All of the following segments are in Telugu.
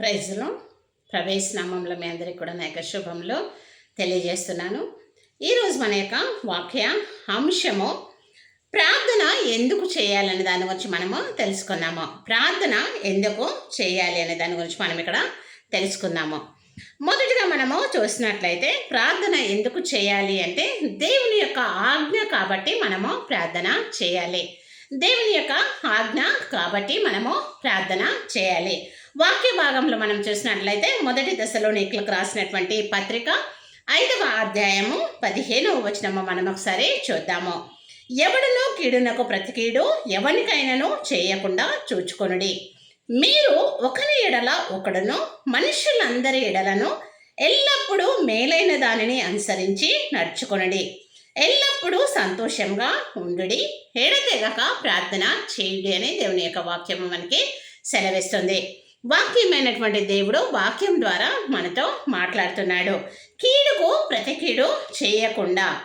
ప్రైజ్లో ప్రవేశనామంలో మీ అందరికీ కూడా నా యొక్క శుభంలో తెలియజేస్తున్నాను. ఈరోజు మన యొక్క వాక్య అంశము ప్రార్థన ఎందుకు చేయాలనే దాని గురించి మనము తెలుసుకున్నాము. ప్రార్థన ఎందుకు చేయాలి అనే దాని గురించి మనం ఇక్కడ తెలుసుకుందాము మొదటిగా మనము చూసినట్లయితే ప్రార్థన ఎందుకు చేయాలి అంటే దేవుని యొక్క ఆజ్ఞ కాబట్టి మనము ప్రార్థన చేయాలి. దేవుని యొక్క ఆజ్ఞ కాబట్టి మనము ప్రార్థన చేయాలి. వాక్య భాగంలో మనం చూసినట్లయితే మొదటి దశలో నీకులకు రాసినటువంటి పత్రిక ఐదవ అధ్యాయము పదిహేనవ వచనము మనం ఒకసారి చూద్దాము. ఎవడనో కీడునకు ప్రతికీడు ఎవరికైనాను చేయకుండా చూచుకొనుడి. మీరు ఒకరి ఎడల ఒకడును మనుషులందరి ఎడలను ఎల్లప్పుడూ మేలైన దానిని అనుసరించి నడుచుకొనడి. ఎల్లప్పుడూ సంతోషంగా ఉండుడి. ఎడతెగక ప్రార్థన చేయుడి అని దేవుని యొక్క వాక్యము మనకి సెలవిస్తుంది. వాక్యమైనటువంటి దేవుడు వాక్యం ద్వారా మనతో మాట్లాడుతున్నాడు. కీడుకు ప్రతి కీడు చేయకుండా.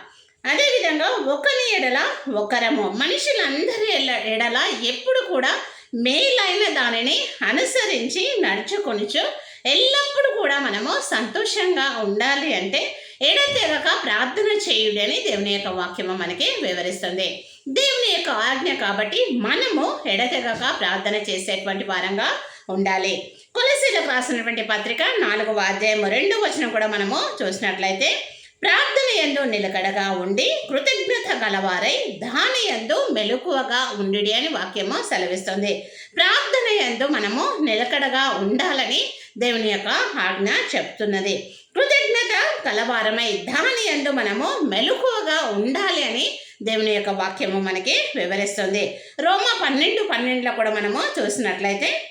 అదేవిధంగా ఒకరి ఎడల ఒకరము. మనుషులందరి ఎడల ఎప్పుడు కూడా మేలైన దానిని అనుసరించి నడుచుకొనిచు ఎల్లప్పుడూ కూడా మనము సంతోషంగా ఉండాలి అంటే ఎడతెగక ప్రార్థన చేయుడి అని దేవుని యొక్క వాక్యము మనకి వివరిస్తుంది. దేవుని యొక్క ఆజ్ఞ కాబట్టి మనము ఎడతెగక ప్రార్థన చేసేటువంటి వారంగా ఉండాలి. కొలసీలకు రాసినటువంటి పత్రిక నాలుగవ అధ్యాయము రెండు వచనం కూడా మనము చూసినట్లయితే ప్రార్థన ఎందు నిలకడగా ఉండి కృతజ్ఞత గలవారై దాని ఎందు మెలకువగా ఉండి అని వాక్యము సెలవిస్తుంది. ప్రార్థన ఎందు మనము నిలకడగా ఉండాలని దేవుని యొక్క ఆజ్ఞ చెప్తున్నది. కృతజ్ఞత కలవారమై దాని ఎందు మనము మెలకువగా ఉండాలి అని దేవుని యొక్క వాక్యము మనకి వివరిస్తుంది. రోమ పన్నెండు పన్నెండులో కూడా మనము చూసినట్లయితే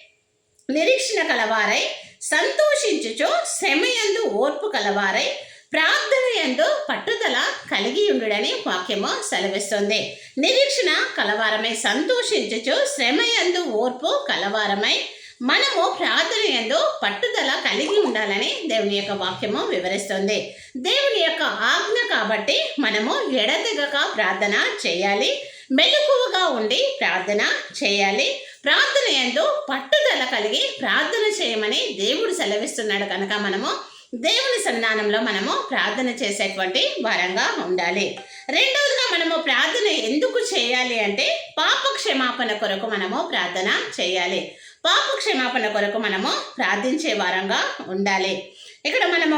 నిరీక్షణ కలవారై సంతోషించుచు శ్రమయందు ఓర్పు కలవారై ప్రార్థన ఎందు పట్టుదల కలిగి ఉండుడని వాక్యము సెలవిస్తుంది. నిరీక్షణ కలవారమై సంతోషించుచు శ్రమయందు ఓర్పు కలవారమై మనము ప్రార్థన ఎందు పట్టుదల కలిగి ఉండాలని దేవుని యొక్క వాక్యము వివరిస్తుంది. దేవుని యొక్క ఆజ్ఞ కాబట్టి మనము ఎడతెగక ప్రార్థన చేయాలి మెలకువగా ఉండి ప్రార్థన చేయాలి ప్రార్థన ఎందు పట్టుదల కలిగి ప్రార్థన చేయమని దేవుడు సెలవిస్తున్నాడు కనుక మనము దేవుని సన్నిధానంలో మనము ప్రార్థన చేసేటువంటి వారంగా ఉండాలి. రెండవదిగా మనము ప్రార్థన ఎందుకు చేయాలి అంటే పాప క్షమాపణ కొరకు మనము ప్రార్థన చేయాలి. పాప క్షమాపణ కొరకు మనము ప్రార్థించే వారంగా ఉండాలి. ఇక్కడ మనము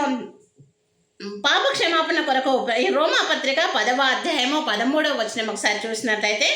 పాప క్షమాపణ కొరకు ఈ రోమా పత్రిక పదవ అధ్యాయము పదమూడవ వచ్చిన ఒకసారి చూసినట్లయితే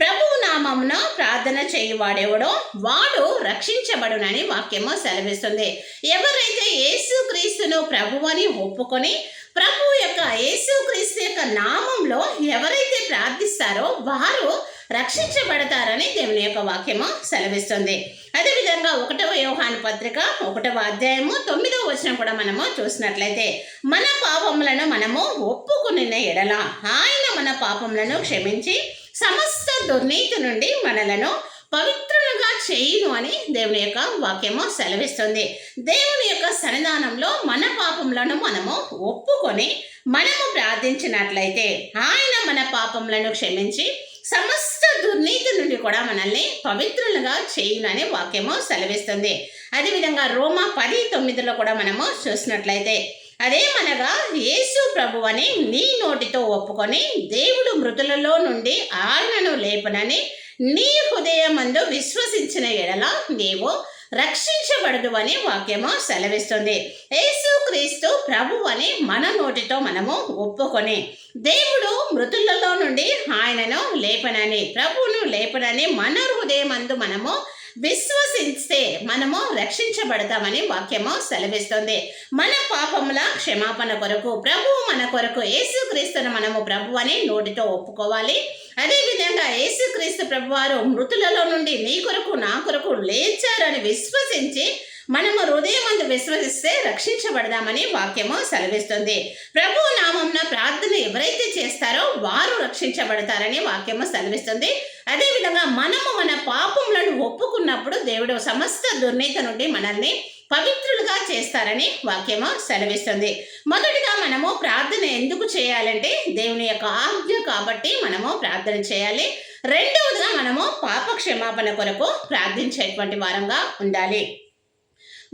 ప్రభువు నామమున ప్రార్థన చేయువాడెవడో వాడు రక్షించబడునని వాక్యము సెలవిస్తుంది. ఎవరైతే యేసుక్రీస్తును ప్రభువని ఒప్పుకొని ప్రభు యొక్క యేసుక్రీస్తు యొక్క నామంలో ఎవరైతే ప్రార్థిస్తారో వారు రక్షించబడతారని దేవుని యొక్క వాక్యము సెలవిస్తుంది. అదేవిధంగా ఒకటవ యోహాను పత్రిక ఒకటవ అధ్యాయము తొమ్మిదవ వచనం కూడా మనము చూసినట్లయితే మన పాపములను మనము ఒప్పుకుని ఎడల ఆయన మన పాపములను క్షమించి సమస్త దుర్నీతి నుండి మనలను పవిత్రులుగా చేయును అని దేవుని యొక్క వాక్యము సెలవిస్తుంది. దేవుని యొక్క సన్నిధానంలో మన పాపములను మనము ఒప్పుకొని మనము ప్రార్థించినట్లయితే ఆయన మన పాపములను క్షమించి సమస్త దుర్నీతి నుండి కూడా మనల్ని పవిత్రులుగా చేయునని వాక్యము సెలవిస్తుంది. అదేవిధంగా రోమా పది తొమ్మిదిలో కూడా మనము చూసినట్లయితే అదేమనగా యేసు ప్రభువని నీ నోటితో ఒప్పుకొని దేవుడు మృతులలో నుండి ఆయనను లేపనని నీ హృదయమందు విశ్వసించిన ఎడల నీవు రక్షించబడదు అని వాక్యము సెలవిస్తుంది. యేసుక్రీస్తు ప్రభు అని మన నోటితో మనము ఒప్పుకొని దేవుడు మృతులలో నుండి ఆయనను లేపనని ప్రభువును లేపనని మన హృదయమందు మనము విశ్వసిస్తే మనము రక్షించబడతామని వాక్యము సెలవిస్తుంది. మన పాపముల క్షమాపణ కొరకు ప్రభువు మన కొరకు యేసుక్రీస్తును మనము ప్రభు అని నోటితో ఒప్పుకోవాలి. అదేవిధంగా యేసుక్రీస్తు ప్రభువారు మృతులలో నుండి నీ కొరకు నా కొరకు లేచారని విశ్వసించి మనము హృదయమందు విశ్వసిస్తే రక్షించబడదామని వాక్యము సెలవిస్తుంది. ప్రభు నామంన ప్రార్థన ఎవరైతే చేస్తారో వారు రక్షించబడతారని వాక్యము సెలవిస్తుంది. అదేవిధంగా మనము మన పాపములను ఒప్పుకున్నప్పుడు దేవుడు సమస్త దుర్నీత నుండి మనల్ని పవిత్రులుగా చేస్తారని వాక్యము సెలవిస్తుంది. మొదటిగా మనము ప్రార్థన ఎందుకు చేయాలంటే దేవుని యొక్క ఆజ్ఞ కాబట్టి మనము ప్రార్థన చేయాలి. రెండవదిగా మనము పాప క్షమాపణ కొరకు ప్రార్థించేటువంటి వారంగా ఉండాలి.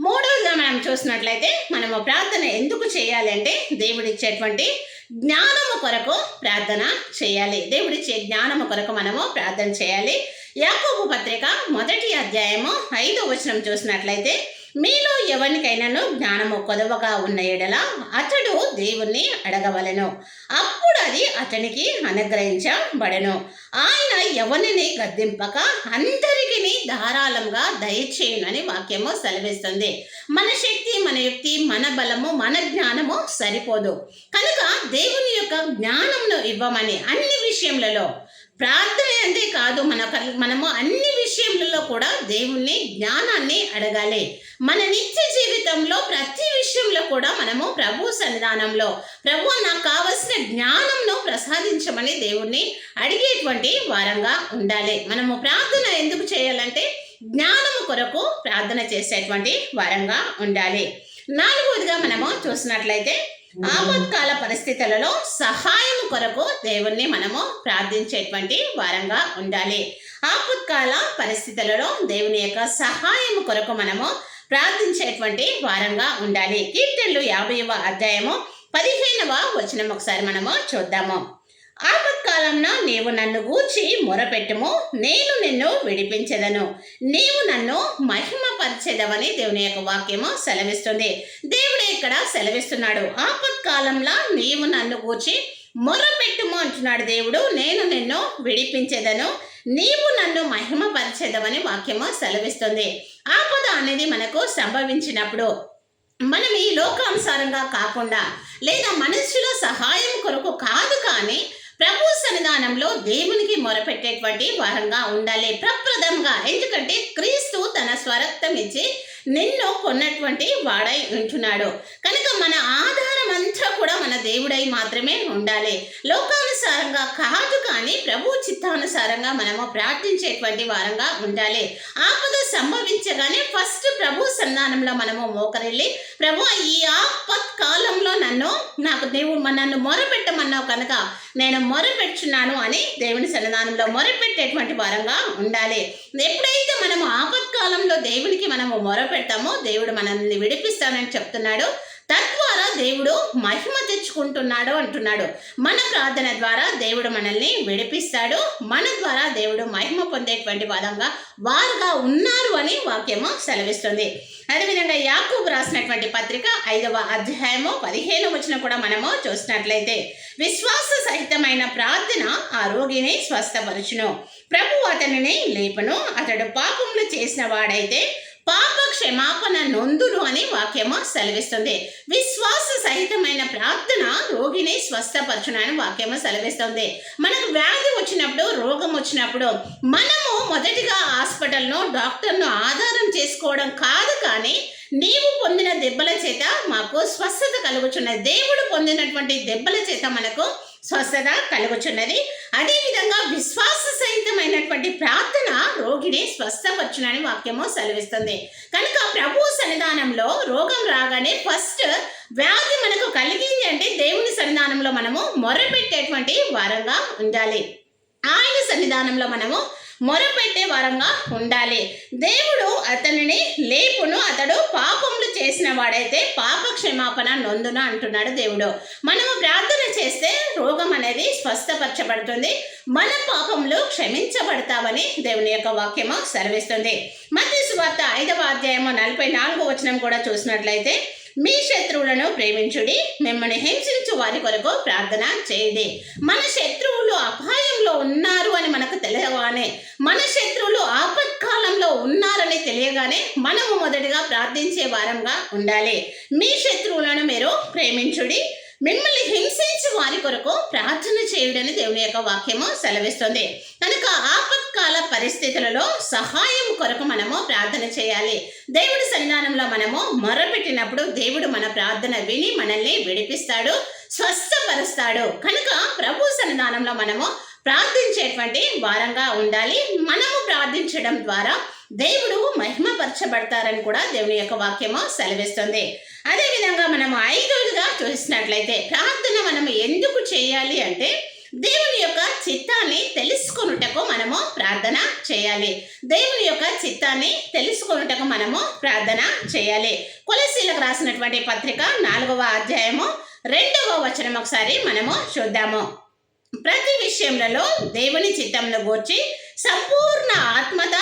మూడవదిగా మనం చూసినట్లయితే మనము ప్రార్థన ఎందుకు చేయాలి అంటే దేవుడిచ్చేటువంటి జ్ఞానము కొరకు ప్రార్థన చేయాలి. దేవుడిచ్చే జ్ఞానము కొరకు మనము ప్రార్థన చేయాలి. యాకోబు పత్రిక మొదటి అధ్యాయము ఐదో వచనం చూసినట్లయితే మీలో ఎవరికైనాను జ్ఞానము కొదవగా ఉన్న ఎడల అతడు దేవుణ్ణి అడగవలెను. అప్పుడు అది అతనికి అనుగ్రహించబడను. ఆయన ఎవరిని గద్దింపక అందరికీ ధారాళంగా దయచేయునని వాక్యము సెలవిస్తుంది. మన శక్తి మన యుక్తి మన బలము మన జ్ఞానము సరిపోదు. కనుక దేవుని యొక్క జ్ఞానమును ఇవ్వమని అన్ని విషయములలో ప్రార్థన అంతే కాదు మన మనము అన్ని విషయములలో కూడా దేవుణ్ణి జ్ఞానాన్ని అడగాలి. మన నిత్య జీవితంలో ప్రతి విషయంలో కూడా మనము ప్రభు సన్నిధానంలో ప్రభు నాకు కావలసిన జ్ఞానంను ప్రసాదించమని దేవుణ్ణి అడిగేటువంటి వారంగా ఉండాలి. మనము ప్రార్థన ఎందుకు చేయాలంటే జ్ఞానము కొరకు ప్రార్థన చేసేటువంటి వారంగా ఉండాలి. నాలుగవదిగా మనము చూసినట్లయితే ఆపత్కాల పరిస్థితులలో సహాయం కొరకు దేవుణ్ణి మనము ప్రార్థించేటువంటి వారంగా ఉండాలి. ఆపత్కాల పరిస్థితులలో దేవుని యొక్క సహాయం కొరకు మనము ప్రార్థించేటువంటి వారంగా ఉండాలి. కీర్తనలు యాభైవ అధ్యాయము పదిహేనవ వచనం ఒకసారి మనము చూద్దాము. ఆపత్కాలంలో నీవు నన్ను గూర్చి మొరపెట్టుము. నేను నిన్ను విడిపించెదను. నీవు నన్ను మహిమపరచెదవని దేవుని యొక్క వాక్యము సెలవిస్తుంది. దేవుడే ఇక్కడ సెలవిస్తున్నాడు. ఆపత్కాలంలో నీవు నన్ను గూర్చి మొరపెట్టుము అంటున్నాడు దేవుడు. నేను నిన్ను విడిపించేదను. నీవు నన్ను మహిమపరచేదవని వాక్యము సెలవిస్తుంది. ఆపద అనేది మనకు సంభవించినప్పుడు మనం ఈ లోకానుసారంగా కాకుండా లేదా మనుషుల సహాయం కొరకు కాదు కానీ ప్రభు సన్నిధానంలో దేవునికి మొరపెట్టేటువంటి వారంగా ఉండాలి. ప్రప్రదంగా ఎందుకంటే క్రీస్తు తన స్వరక్తం ఇచ్చి నిన్ను కొన్నటువంటి వాడై ఉంటున్నాడు. కనుక మన ఆధారం అంతా కూడా మన దేవుడై మాత్రమే ఉండాలి. లోకానుసారంగా కాదు కానీ ప్రభు చిత్తానుసారంగా మనము ప్రార్థించేటువంటి వారంగా ఉండాలి. ఆపద సంభవించగానే ఫస్ట్ ప్రభు సన్నిధానంలో మనము మోకరెళ్ళి ప్రభు ఈ ఆపత్ కాలంలో నన్ను నాకు దేవుడు నన్ను మొరపెట్టమన్నావు కనుక నేను మొరపెట్టున్నాను అని దేవుని సన్నిధానంలో మొరపెట్టేటువంటి వారంగా ఉండాలి. ఎప్పుడైతే మనము ఆపత్కాలంలో దేవునికి మనము మొదలుపెడతామో దేవుడు మనల్ని విడిపిస్తానని చెప్తున్నాడు. తద్వారా దేవుడు మహిమ తెచ్చుకుంటున్నాడు అంటున్నాడు. మన ప్రార్థన ద్వారా దేవుడు మనల్ని విడిపిస్తాడు. మన ద్వారా దేవుడు మహిమ పొందేటువంటి పదంగా వారుగా ఉన్నారు అని వాక్యము సెలవిస్తుంది. అదేవిధంగా యాకూబ్ రాసినటువంటి పత్రిక ఐదవ అధ్యాయము పదిహేను వచ్చిన కూడా మనము చూసినట్లయితే విశ్వాస సహితమైన ప్రార్థన ఆ రోగిని స్వస్థపరచును. ప్రభు అతనిని లేపను. అతడు పాపములు చేసిన వాడైతే పాప క్షమాపణ నొందును అని వాక్యము సెలవిస్తుంది. విశ్వాస సహితమైన ప్రార్థన రోగిని స్వస్థపరచునని వాక్యము సెలవిస్తుంది. మనకు వ్యాధి వచ్చినప్పుడు రోగం వచ్చినప్పుడు మనము మొదటిగా హాస్పిటల్ను డాక్టర్ను ఆధారం చేసుకోవడం కాదు కానీ నీవు పొందిన దెబ్బల చేత మాకు స్వస్థత కలుగుచున్నది. దేవుడు పొందినటువంటి దెబ్బల చేత మనకు స్వస్థత కలుగుచున్నది. అదేవిధంగా విశ్వాస సహితమైనటువంటి ప్రార్థన రోగిని స్వస్థపరచునని వాక్యము సెలవిస్తుంది. కనుక ప్రభు సన్నిధానంలో రోగం రాగానే ఫస్ట్ వ్యాధి మనకు కలిగింది అంటే దేవుని సన్నిధానంలో మనము మొరపెట్టేటువంటి వారంగా ఉండాలి. ఆయన సన్నిధానంలో మనము మొరపెట్టే వరంగా ఉండాలి. దేవుడు అతనిని లేపును అతడు పాపములు చేసిన వాడైతే పాప క్షమాపణ నొందున అంటున్నాడు దేవుడు. మనము ప్రార్థన చేస్తే రోగం అనేది స్వస్థపరచబడుతుంది. మన పాపములు క్షమించబడతామని దేవుని యొక్క వాక్యము సెలవిస్తుంది. మధ్య సువార్త ఐదవ అధ్యాయము నలభై నాలుగో వచనం కూడా చూసినట్లయితే మీ శత్రువులను ప్రేమించుడి మిమ్మల్ని హింసించు వారి కొరకు ప్రార్థన చేయండి. మన శత్రువులు అపాయంలో ఉన్నారు అని మనకు తెలియగానే మన శత్రువులు ఆపత్కాలంలో ఉన్నారని తెలియగానే మనము మొదటిగా ప్రార్థించే వారంగా ఉండాలి. మీ శత్రువులను మీరు ప్రేమించుడి మిమ్మల్ని హింసించి వారి కొరకు ప్రార్థన చేయుడని దేవుని యొక్క వాక్యము సెలవిస్తుంది. కనుక ఆపత్కాల పరిస్థితులలో సహాయం కొరకు మనము ప్రార్థన చేయాలి. దేవుడి సన్నిధానంలో మనము మొరపెట్టినప్పుడు దేవుడు మన ప్రార్థన విని మనల్ని విడిపిస్తాడు స్వస్థపరుస్తాడు. కనుక ప్రభు సన్నిధానంలో మనము ప్రార్థించేటువంటి వారంగా ఉండాలి. మనము ప్రార్థించడం ద్వారా దేవుడు మహిమపరచబడతారని కూడా దేవుని యొక్క వాక్యము సెలవిస్తుంది. అదేవిధంగా మనము ఐదోదిగా చూసినట్లయితే ప్రార్థన మనం ఎందుకు చేయాలి అంటే దేవుని యొక్క చిత్తాన్ని తెలుసుకొనుటకు మనము ప్రార్థన చేయాలి. దేవుని యొక్క చిత్తాన్ని తెలుసుకొనుటకు మనము ప్రార్థన చేయాలి. కొలసీలకు రాసినటువంటి పత్రిక నాలుగవ అధ్యాయము రెండవ వచనం ఒకసారి మనము చూద్దాము. ప్రతి విషయంలో దేవుని చిత్తంను గూర్చి సంపూర్ణ ఆత్మత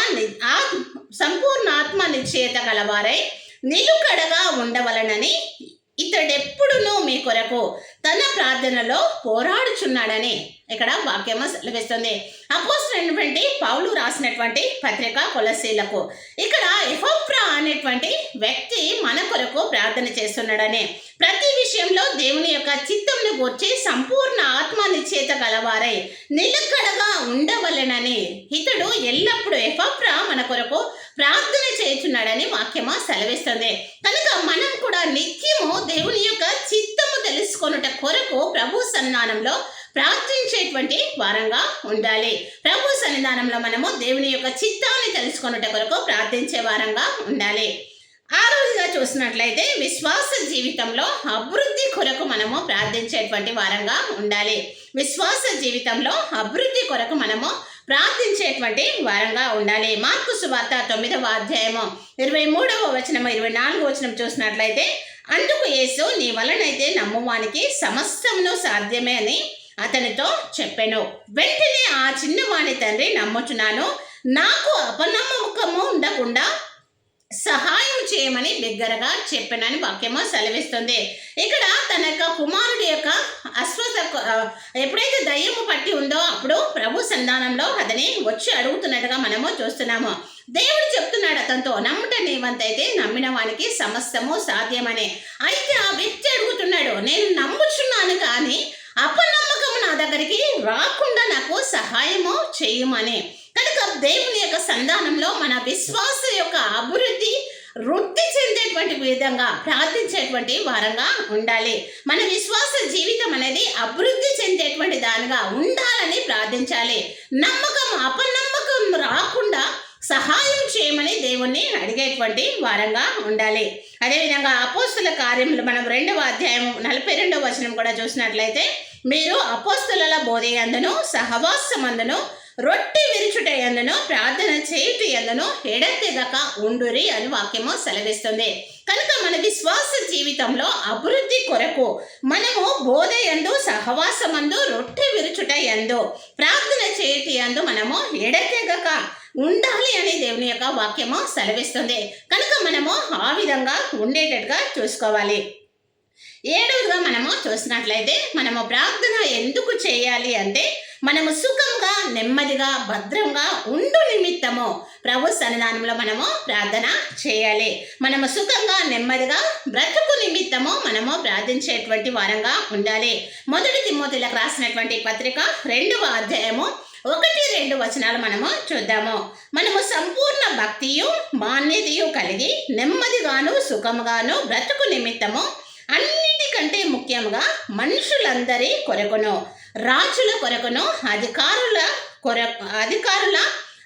సంపూర్ణ ఆత్మ నిశ్చయత గలవారై నిలుకడగా ఉండవలనని ఇతడెప్పుడునూ మీ కొరకు తన ప్రార్థనలో పోరాడుచున్నాడని ఇక్కడ వాక్యము సెలవిస్తుంది. అపోస్తున్నటువంటి పౌలు రాసినటువంటి పత్రిక కొలసీలకు ఇక్కడ ఎఫోప్రా అనేటువంటి వ్యక్తి మన కొరకు ప్రార్థన చేస్తున్నాడని. ప్రతి విషయంలో దేవుని యొక్క చిత్తంను గూర్చి సంపూర్ణ ఆత్మ నిశ్చేత గలవారై నిలకడగా ఉండవలెనని ఇతడు ఎల్లప్పుడూ ఎఫోప్రా మన కొరకు ప్రార్థన చేస్తున్నాడని వాక్యము సెలవిస్తుంది. కనుక మనం కూడా నిత్యము దేవుని యొక్క చిత్తము తెలుసుకొనుట కొరకు ప్రభు సన్నానంలో ప్రార్థించేటువంటి వారంగా ఉండాలి. ప్రభు సన్నిధానంలో మనము దేవుని యొక్క చిత్తాన్ని తెలుసుకొనుట కొరకు ప్రార్థించే వారంగా ఉండాలి. ఆ రోజుగా చూసినట్లయితే విశ్వాస జీవితంలో అభివృద్ధి కొరకు మనము ప్రార్థించేటువంటి వారంగా ఉండాలి. విశ్వాస జీవితంలో అభివృద్ధి కొరకు మనము ప్రార్థించేటువంటి వారంగా ఉండాలి. మార్కు సువార్త తొమ్మిదవ అధ్యాయము ఇరవై మూడవ వచనం ఇరవై నాలుగవ వచనం చూసినట్లయితే అందుకు యేసు నీ వలనైతే నమ్మువానికి సమస్తమును సాధ్యమే అని అతనితో చెప్పాను. వెంటనే ఆ చిన్నవాణి తండ్రి నమ్ముచున్నాను. నాకు అపనమ్మకము ఉండకుండా సహాయం చేయమని బిగ్గరగా చెప్పానని వాక్యము సెలవిస్తుంది. ఇక్కడ తన యొక్క కుమారుడి యొక్క అస్వస్థ ఎప్పుడైతే దయ్యము పట్టి ఉందో అప్పుడు ప్రభు సంధానంలో అతని వచ్చి అడుగుతున్నట్టుగా మనము చూస్తున్నాము. దేవుడు చెప్తున్నాడు అతనితో నమ్ముట నీవంతైతే నమ్మిన వానికి సమస్తము సాధ్యమని. అయితే ఆ వ్యక్తి అడుగుతున్నాడు నేను నమ్ముచున్నాను కానీ అపనమ్మ దగ్గరికి రాకుండా నాకు సహాయము చేయమని. కనుక దేవుని యొక్క సంధానంలో మన విశ్వాస యొక్క అభివృద్ధి వృద్ధి చెందేటువంటి విధంగా ప్రార్థించేటువంటి వారంగా ఉండాలి. మన విశ్వాస జీవితం అనేది అభివృద్ధి చెందేటువంటి దానిగా ఉండాలని ప్రార్థించాలి. నమ్మకం అపనమ్మకం రాకుండా సహాయం చేయమని దేవుణ్ణి అడిగేటువంటి వారంగా ఉండాలి. అదేవిధంగా అపోస్తుల కార్యములు మనం రెండవ అధ్యాయం నలభై రెండవ వచనం కూడా చూసినట్లయితే మీరు అపోస్తుల బోధయందును సహవాసమందును రొట్టి విరుచుట ఎందును ప్రార్థన చేయుట ఎందును ఎడతెగక ఉండురి అని వాక్యము సెలవిస్తుంది. కనుక మన విశ్వాస జీవితంలో అభివృద్ధి కొరకు మనము బోధ ఎందు సహవాసమందు రొట్టె విరుచుట ఎందు ప్రార్థన చేయుట ఎందు మనము ఎడతెగక ఉండాలి అని దేవుని యొక్క వాక్యము సెలవిస్తుంది. కనుక మనము ఆ విధంగా ఉండేటట్టుగా చూసుకోవాలి. ఏడవదిగా మనము చూసినట్లయితే మనము ప్రార్థన ఎందుకు చేయాలి అంటే మనము సుఖంగా నెమ్మదిగా భద్రంగా ఉండు నిమిత్తము ప్రభు సన్నిధానంలో మనము ప్రార్థన చేయాలి. మనము సుఖంగా నెమ్మదిగా బ్రతుకు నిమిత్తము మనము ప్రార్థించేటువంటి వారంగా ఉండాలి. మొదటి తిమ్మతులకు రాసినటువంటి పత్రిక రెండవ అధ్యాయము ఒకటి రెండు వచనాలు మనము చూద్దాము. మనము సంపూర్ణ భక్తియు మాన్యతయు కలిగి నెమ్మదిగాను సుఖముగాను బ్రతుకు నిమిత్తము అన్నిటికంటే ముఖ్యంగా మనుషులందరి కొరకును రాజుల కొరకును అధికారుల కొర అధికారుల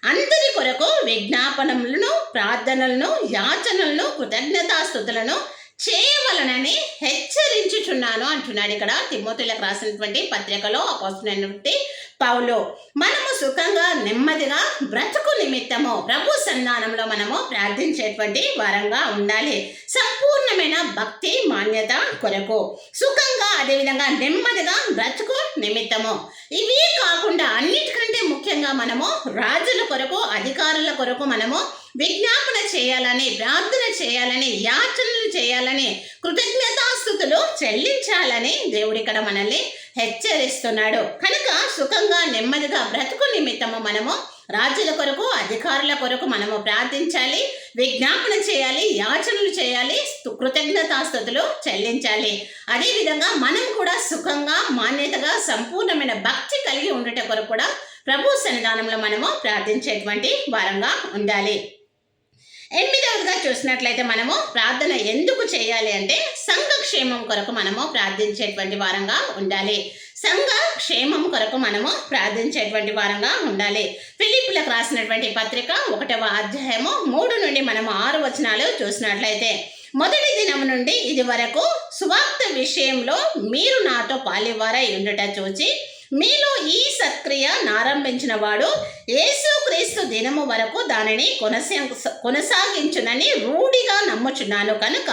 అందరి కొరకు విజ్ఞాపనములను ప్రార్థనలను యాచనలను కృతజ్ఞతాస్థుతులను చేయవలనని హెచ్చరించుచున్నాను అంటున్నాడు ఇక్కడ. తిమ్మతులకు రాసినటువంటి పత్రికలో అపోస్తున్నటువంటి పౌలు. మనము సుఖంగా నెమ్మదిగా బ్రతుకు నిమిత్తము ప్రభు సన్ధానంలో మనము ప్రార్థించేటువంటి వారంగా ఉండాలి. సంపూర్ణమైన భక్తి మాన్యత కొరకు. సుఖంగా అదేవిధంగా నెమ్మదిగా బ్రతుకు నిమిత్తము. ఇవే కాకుండా అన్నిటికంటే ముఖ్యంగా మనము రాజుల కొరకు అధికారుల కొరకు మనము విజ్ఞాపన చేయాలని ప్రార్థన చేయాలని యాచనలు చేయాలని కృతజ్ఞతాస్థుతులు చెల్లించాలని దేవుడు ఇక్కడ మనల్ని హెచ్చరిస్తున్నాడు. కనుక సుఖంగా నెమ్మదిగా బ్రతుకు నిమిత్తము మనము రాజుల కొరకు అధికారుల కొరకు మనము ప్రార్థించాలి విజ్ఞాపన చేయాలి యాచనలు చేయాలి కృతజ్ఞతాస్థుతులు చెల్లించాలి. అదేవిధంగా మనం కూడా సుఖంగా మాన్యతగా సంపూర్ణమైన భక్తి కలిగి ఉండటం కొరకు కూడా ప్రభు సన్నిధానంలో మనము ప్రార్థించేటువంటి వారంగా ఉండాలి. ఎనిమిదవదిగా చూసినట్లయితే మనము ప్రార్థన ఎందుకు చేయాలి అంటే సంఘ క్షేమం కొరకు మనము ప్రార్థించేటువంటి వారంగా ఉండాలి. సంఘ క్షేమం కొరకు మనము ప్రార్థించేటువంటి వారంగా ఉండాలి. ఫిలిప్పులకు రాసినటువంటి పత్రిక ఒకటవ అధ్యాయము మూడు నుండి మనము ఆరు వచనాలు చూసినట్లయితే మొదటి దినం నుండి ఇది వరకు సువార్త విషయంలో మీరు నాతో పాలివారై ఉండుట చూచి మీలో ఈ సత్క్రియ నారంభించిన వాడు యేసుక్రీస్తు దినము వరకు దానిని కొనసా కొనసాగించునని రూఢిగా నమ్ముచున్నాను. కనుక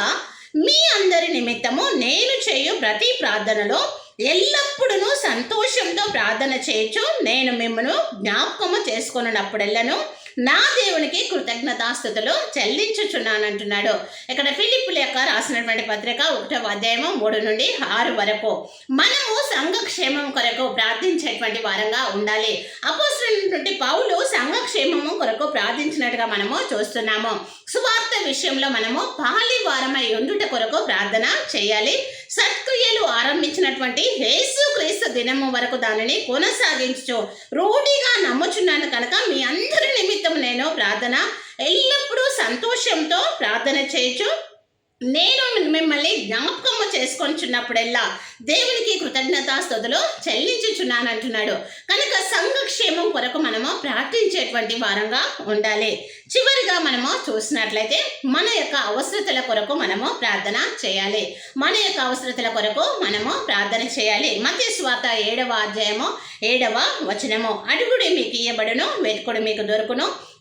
మీ అందరి నిమిత్తము నేను చేయు ప్రతి ప్రార్థనలో ఎల్లప్పుడూ సంతోషంతో ప్రార్థన చేయొచ్చు నేను మిమ్మల్ని జ్ఞాపకము చేసుకున్నప్పుడెల్లను నా దేవునికి కృతజ్ఞతాస్థుతులు చెల్లించుచున్నానంటున్నాడు. ఇక్కడ ఫిలిప్ యొక్క రాసినటువంటి పత్రిక ఒకటో అధ్యాయము మూడు నుండి ఆరు వరకు. మనము సంఘక్షేమం కొరకు ప్రార్థించేటువంటి వారంగా ఉండాలి. అపోసినటువంటి పౌలు సంఘక్షేమము కొరకు ప్రార్థించినట్టుగా మనము చూస్తున్నాము. సువార్త విషయంలో మనము పాలి వారమై ఉండుట కొరకు ప్రార్థన చేయాలి. సత్క్రియలు ఆరంభించినటువంటి యేసు క్రీస్తు దినము వరకు దానిని కొనసాగించు రూఢిగా నమ్ముచున్నాను కనుక మీ అందరి నిమిత్తం నేను ప్రార్థన ఎల్లప్పుడూ సంతోషంతో ప్రార్థన చేయొచ్చు నేను మిమ్మల్ని జ్ఞాపకము చేసుకొనిచున్నప్పుడెల్లా దేవునికి కృతజ్ఞతాస్థుతులు చెల్లించుచున్నాను అంటున్నాడు కనుక సంఘక్షేమం కొరకు మనము ప్రార్థించేటువంటి వారంగా ఉండాలి. చివరిగా మనము చూసినట్లయితే మన యొక్క అవసరతల కొరకు మనము ప్రార్థన చేయాలి. మన యొక్క అవసరతల కొరకు మనము ప్రార్థన చేయాలి. మధ్య స్వాత ఏడవ అధ్యాయము ఏడవ వచనము. అడుగుడి మీకు ఇయ్యబడును వెతుకుడు మీకు దొరుకును.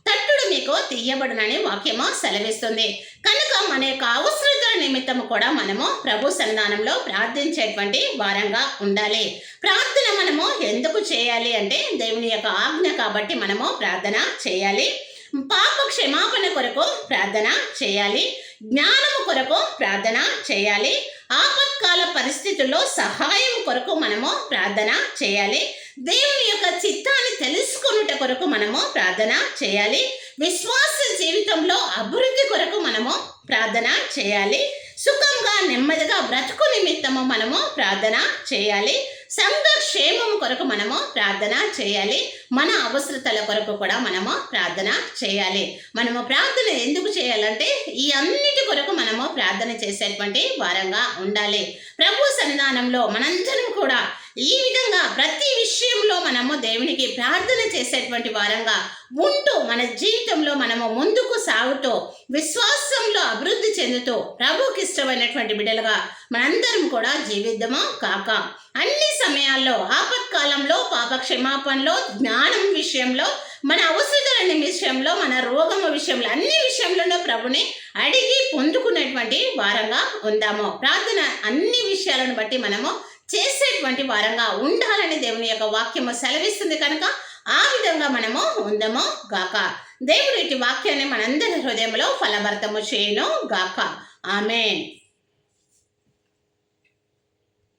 మీకు తీయబడునని వాక్యము సెలవిస్తుంది. కనుక మన యొక్క అవసరతల నిమిత్తము కూడా మనము ప్రభు సన్నిధానంలో ప్రార్థించేటువంటి వారంగా ఉండాలి. ప్రార్థన మనము ఎందుకు చేయాలి అంటే దేవుని యొక్క ఆజ్ఞ కాబట్టి మనము ప్రార్థన చేయాలి. పాప క్షమాపణ కొరకు ప్రార్థన చేయాలి. జ్ఞానము కొరకు ప్రార్థన చేయాలి. ఆపత్కాల పరిస్థితుల్లో సహాయం కొరకు మనము ప్రార్థన చేయాలి. దేవుని యొక్క చిత్తాన్ని తెలుసుకొనుట కొరకు మనము ప్రార్థన చేయాలి. విశ్వాస జీవితంలో అభివృద్ధి కొరకు మనము ప్రార్థన చేయాలి. సుఖంగా నెమ్మదిగా బ్రతుకు నిమిత్తము మనము ప్రార్థన చేయాలి. సంఘ క్షేమం కొరకు మనము ప్రార్థన చేయాలి. మన అవసరతల కొరకు కూడా మనము ప్రార్థన చేయాలి. మనము ప్రార్థన ఎందుకు చేయాలంటే ఈ అన్నిటి కొరకు మనము ప్రార్థన చేసేటువంటి వారంగా ఉండాలి. ప్రభు సన్నిధానంలో మనందరం కూడా ఈ విధంగా ప్రతి విషయంలో మనము దేవునికి ప్రార్థన చేసేటువంటి వారంగా ఉంటూ మన జీవితంలో మనము ముందుకు సాగుతూ విశ్వాసంలో అభివృద్ధి చెందుతూ ప్రభుకి ఇష్టమైనటువంటి బిడ్డలుగా మనందరం కూడా జీవిద్దాము కాక. అన్ని సమయాల్లో ఆపత్కాలంలో పాప క్షమాపణలో జ్ఞానం విషయంలో మన అవసరాల విషయంలో మన రోగం విషయంలో అన్ని విషయంలోనూ ప్రభుని అడిగి పొందుకునేటువంటి వారంగా ఉందాము. ప్రార్థన అన్ని విషయాలను బట్టి మనము చేసేటువంటి వారంగా ఉండాలని దేవుని యొక్క వాక్యము సెలవిస్తుంది కనుక ఆ విధంగా మనము ఉందము గాక. దేవుడి వాక్యాన్ని మనందరి హృదయంలో ఫలభర్తము చేయను గాక. ఆమెన్.